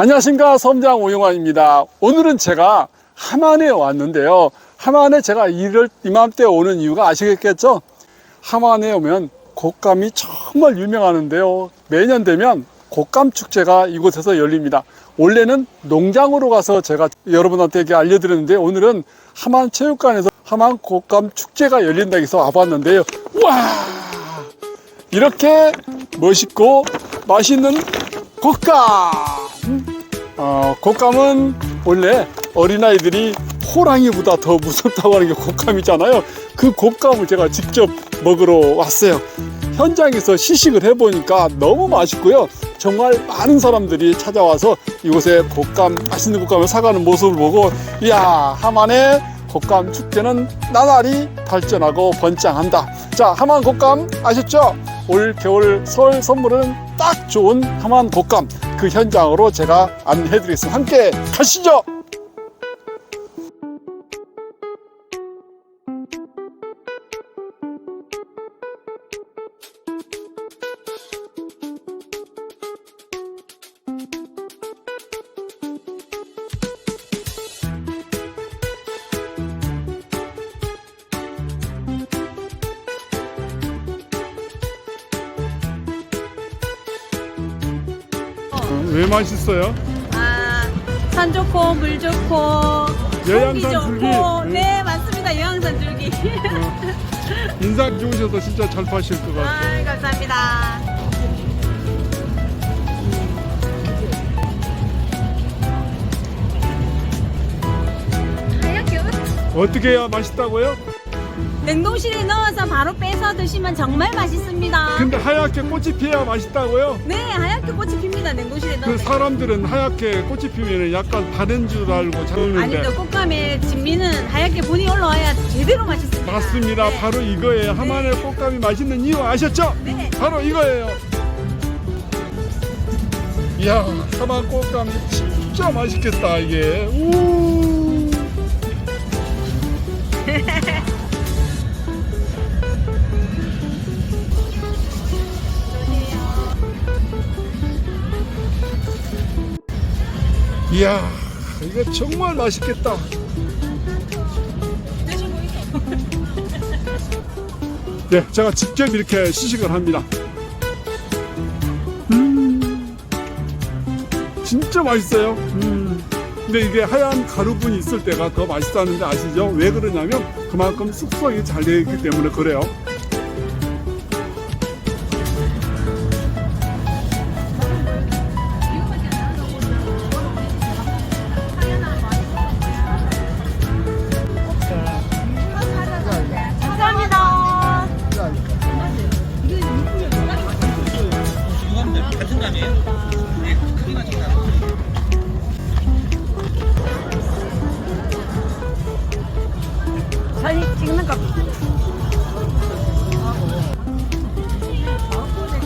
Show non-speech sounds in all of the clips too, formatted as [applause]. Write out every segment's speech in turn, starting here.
안녕하십니까 섬장 오용환입니다. 오늘은 제가 함안에 왔는데요. 함안에 제가 이럴 이맘때 오는 이유가 아시겠겠죠? 함안에 오면 곶감이 정말 유명하는데요. 매년 되면 곶감 축제가 이곳에서 열립니다. 원래는 농장으로 가서 제가 여러분한테 알려드렸는데 오늘은 함안 체육관에서 함안 곶감 축제가 열린다 해서 와봤는데요. 와 이렇게 멋있고 맛있는 곶감. 어, 곶감은 원래 어린아이들이 호랑이보다 더 무섭다고 하는 게 곶감이잖아요. 그 곶감을 제가 직접 먹으러 왔어요. 현장에서 시식을 해보니까 너무 맛있고요. 정말 많은 사람들이 찾아와서 이곳에 곶감, 맛있는 곶감을 사가는 모습을 보고, 이야, 하만의 곶감 축제는 나날이 발전하고 번창한다. 자, 하만 곶감 아셨죠? 올 겨울 설 선물은 딱 좋은 하만 곶감 그 현장으로 제가 안내해드리겠습니다. 함께 가시죠. 왜 맛있어요? 아, 산 좋고 물 좋고 여양산 좋고 줄기. 응. 네 맞습니다 여양산 줄기 인상 좋으셔서 진짜 잘 파실 것 같아요. 아 감사합니다 하얗게 어떻게 해야 맛있다고요? 냉동실에 넣어서 바로 빼서 드시면 정말 맛있습니다 근데 하얗게 꽃이 피어야 맛있다고요? 네 하얗게 꽃이 냉동실에 그 넣으면 사람들은 하얗게 꽃이 피면 약간 다른 줄 알고 잘 아닙니다 먹는데 꽃감의 진미는 하얗게 본이 올라와야 제대로 맛있습니다 맞습니다. 네. 바로 이거예요. 하만의 꽃감이 맛있는 이유 아셨죠? 네. 바로 이거예요. 이야, 하만 꽃감이 진짜 맛있겠다 이게. 우. [laughs] 이야, 이거 정말 맛있겠다. 네, 제가 직접 이렇게 시식을 합니다. 음, 진짜 맛있어요. 음, 근데 이게 하얀 가루분이 있을 때가 더 맛있다는데 아시죠? 왜 그러냐면 그만큼 숙성이 잘 되어 있기 때문에 그래요.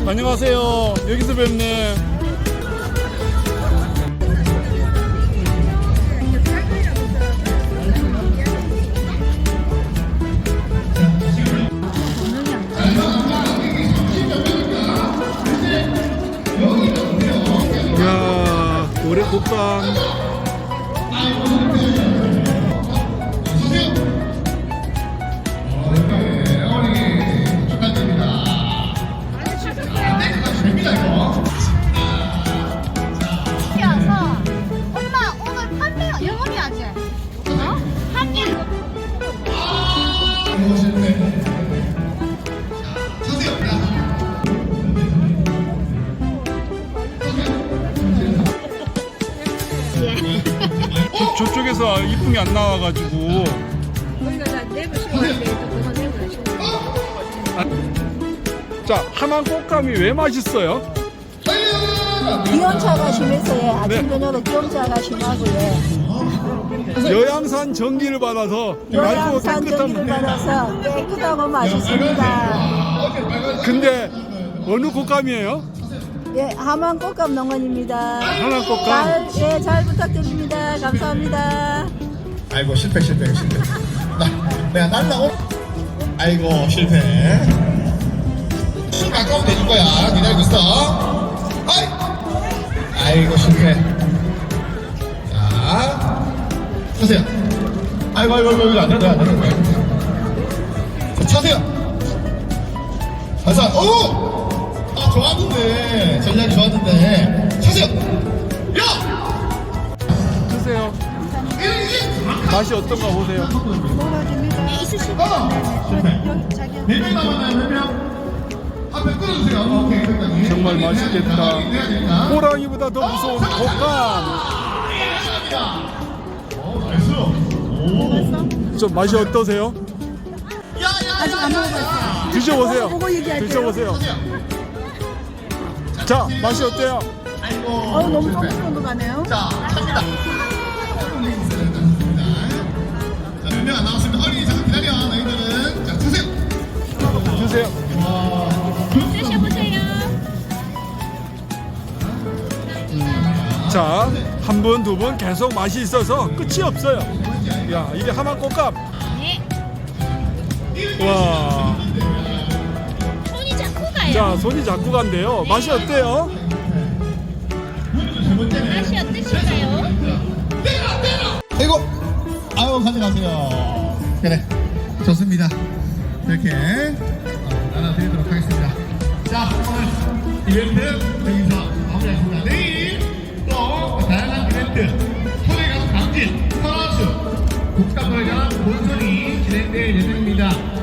안녕하세요. 여기서 뵙네. 이야, 올해 곶감. 저, 저쪽에서 게안 나와가지고. 자, 하만 꽃감이 왜 맛있어요? 기온차가 심해서 아침 네. 저녁으로 기온차가 심하고요. 여양산 전기를 받아서 맑고 전기를 깨끗한 받아서 깨끗하고 맛있습니다. 근데 어느 꽃감이에요? 예, 하만 꽃감 농원입니다. 하만 꽃감? 잘, 예, 잘 부탁드립니다. 감사합니다. 아이고 실패 실패 실패 나 내가 날라오 아이고 실패 가까운 내줄 거야 기다리고 있어 아이 아이고 실패 차세요. 아이고, 아이고, 아이고, 안 된다, 안 된다. 자, 차세요. 가자, 오! 아, 좋았는데. 전략이 좋았는데. 차세요. 야! 드세요. 맛이 어떤가 보세요. 어! 네명 남았나요, 몇 명? 앞에 끌어주세요. 오케이, 끝까지. 정말 맛있겠다. 해야 되니까. 호랑이보다 더 무서운 나이스. 오. 좀 맛이 어떠세요? 아직 안 먹어봤어요. 드셔보세요. 드셔보세요. 자, 맛이 어때요? 아이고. 어, 너무 놀라네요. 자, 갑니다. 자, 몇명 안 나왔습니다. 어린이 잠깐 기다려. 너희들은. 자, 드세요. 드세요. 드셔보세요. 자, 한 분, 두 분 계속 맛이 있어서 끝이 없어요. 야, 이게 하만 곶감. 와, 손이 자, 손이 자꾸 간대요. 맛이 어때요? 맛이 어떠실까요? 아이고. 아유, 가져가세요. 그래. 좋습니다. 이렇게 어, 나눠드리도록 하겠습니다. 자, 오늘 이벤트 여기서 마무리하겠습니다. 내일 또 다양한 이벤트, 소리가 강진, 선화수, 국가거래자 본선이 진행될 예정입니다.